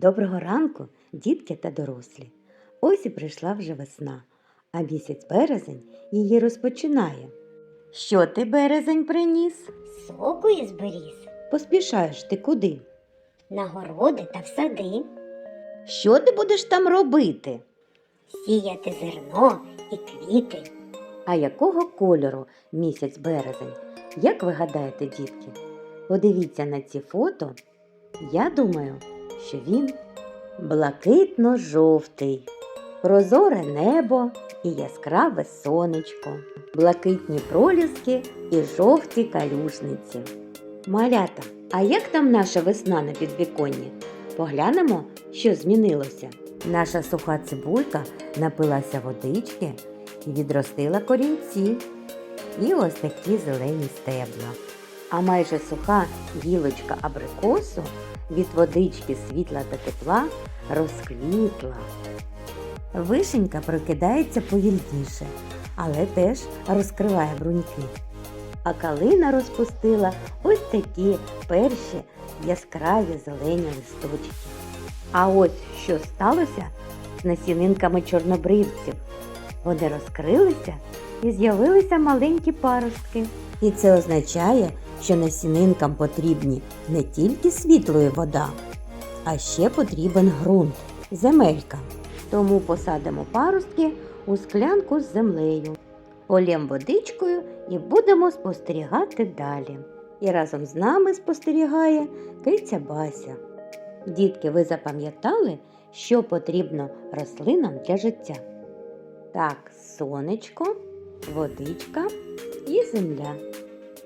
Доброго ранку, дітки та дорослі. Ось і прийшла вже весна, а місяць березень її розпочинає. Що ти, березень, приніс? Соку із беріз, Поспішаєш ти куди? на городи та в сади, Що ти будеш там робити? сіяти зерно і квіти. А якого кольору місяць березень? Як ви гадаєте, дітки? Подивіться на ці фото. Я думаю, що він блакитно-жовтий, прозоре небо і яскраве сонечко, блакитні проліски і жовті калюжниці. Малята, а як там наша весна на підвіконні? Поглянемо, що змінилося. Наша суха цибулька напилася водички і відростила корінці. І ось такі зелені стебла. А майже суха гілочка абрикосу від водички світла та тепла розквітла. Вишенька прокидається повільніше, але теж розкриває бруньки. А калина розпустила ось такі перші яскраві зелені листочки. А ось що сталося з насінинками чорнобривців. Вони розкрилися і з'явилися маленькі паростки. І це означає, що насінинкам потрібні не тільки світло і вода, а ще потрібен ґрунт, земелька. Тому посадимо паростки у склянку з землею, полєм водичкою і будемо спостерігати далі. І разом з нами спостерігає киця Бася. Дітки, ви запам'ятали, що потрібно рослинам для життя? Так, сонечко, водичка і земля.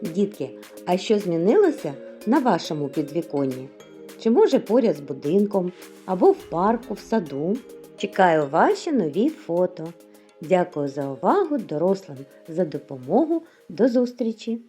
Дітки, а що змінилося на вашому підвіконні? Чи може поряд з будинком або в парку, в саду? Чекаю ваші нові фото. Дякую за увагу дорослим за допомогу. До зустрічі!